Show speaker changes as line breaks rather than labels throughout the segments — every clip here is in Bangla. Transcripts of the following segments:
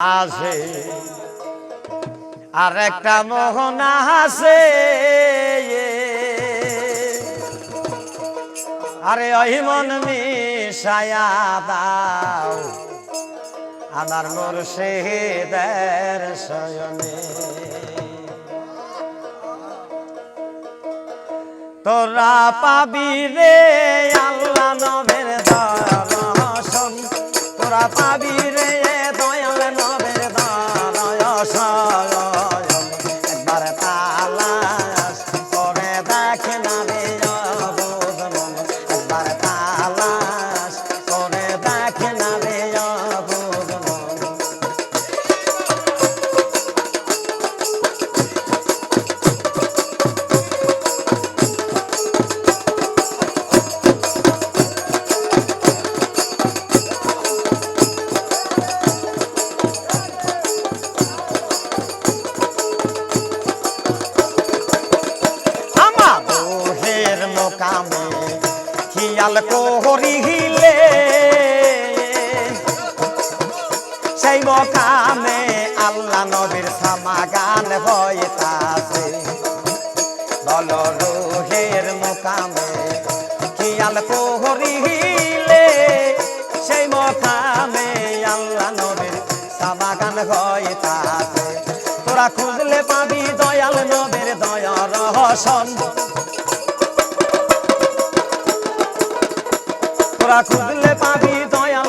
আছে। আর একটা মোহনা আছে। আরে ওই মন মিশায়া দাও। আমার মুর্শিদের শয়নে। তোরা পাবি রে আল্লাহ। খেয়াল করিলে। সেই মোকামে আল্লাহ নবীর সামাগান হইতাছে। বল রোহের মোকামে খেয়াল করিলে। সেই মোকামে আল্লাহ নবীর সামাগান হইতাছে। তোরা খুঁজলে পাবি দয়াল নবীর দয়া রহসন তোরা খুঁজলে পাবি দয়াল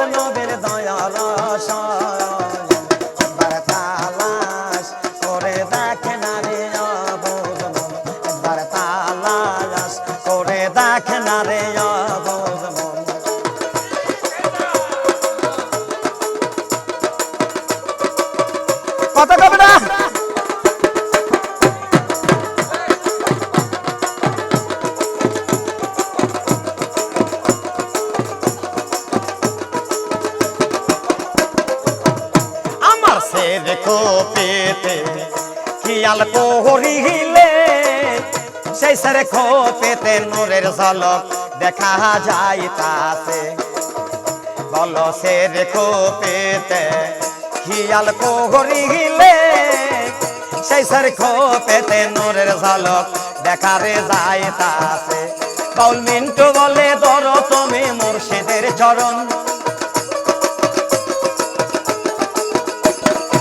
খেয়াল করিলে সেই সারে পেতে নূরের ঝলক দেখা যাইতাছে। বল সে দেখো পেতে খেয়াল করিলে সেই সারে পেতে নূরের ঝলক দেখা রে যাইতাছে। বাউল মিন্টু বলে, ধর তুমি মুর্শিদের চরণ।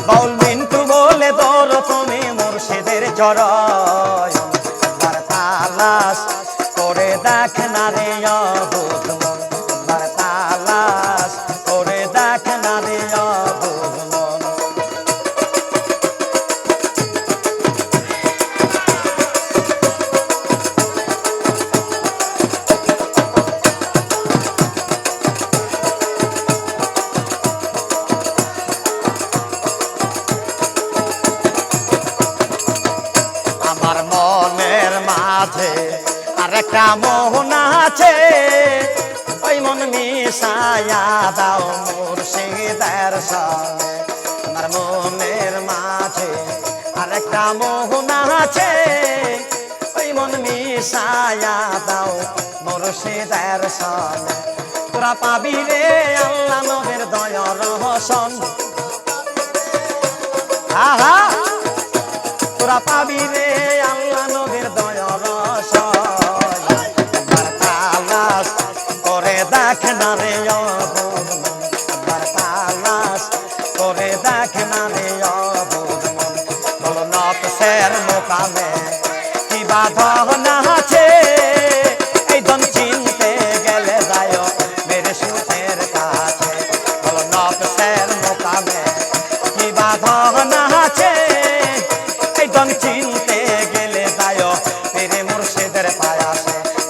বাউল মিন্টু বলে তোর তুমি মুর্শিদের মাঝে আর একটা মোহন আছে। ওই মন মিশায়া দাও মুর্শিদের সঙ্গে। আমার মনের মাঝে আর একটা মোহন আছে। ওই মন মিশায়া দাও মুর্শিদের সঙ্গে। তোরা পাবি রে আল্লাহ নবের রহসন আহা! তোরা পাবি রে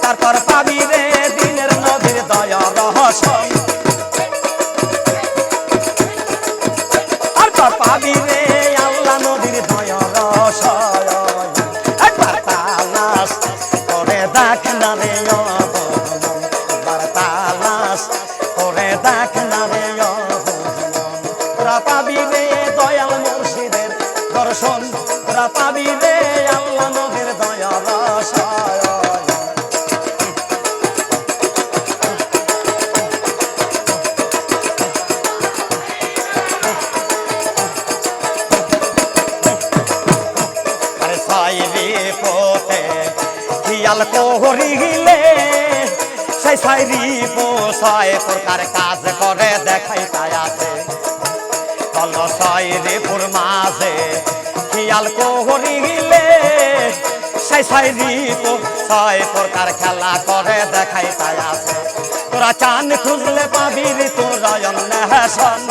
তারপর পাবি রে দিনের নদীর দয়া রহস্য। তারপর পাবি রে আল্লাহ নদীর দয়া রস একবার তালাশ করে দেখ না রে। একবার তালাশ করে দেখ না রে পাবি রে দয়াল মুর্শিদের দর্শন। তোরা রে আল্লাহ নদীর দয়া রস খিয়াল করিলে, সেই সাইরি ছয় প্রকার কাজ করে দেখাই তাই আছে কল সাইরে পুর মাঝে খিয়াল করিলে, সেই সাইরি ছয় প্রকার খেলা করে দেখাই তাই আছে তোরা চান খুঁজলে পাবি তোরা অন্বেষণ।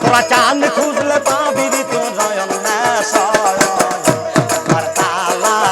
তোরা চান খুঁজলে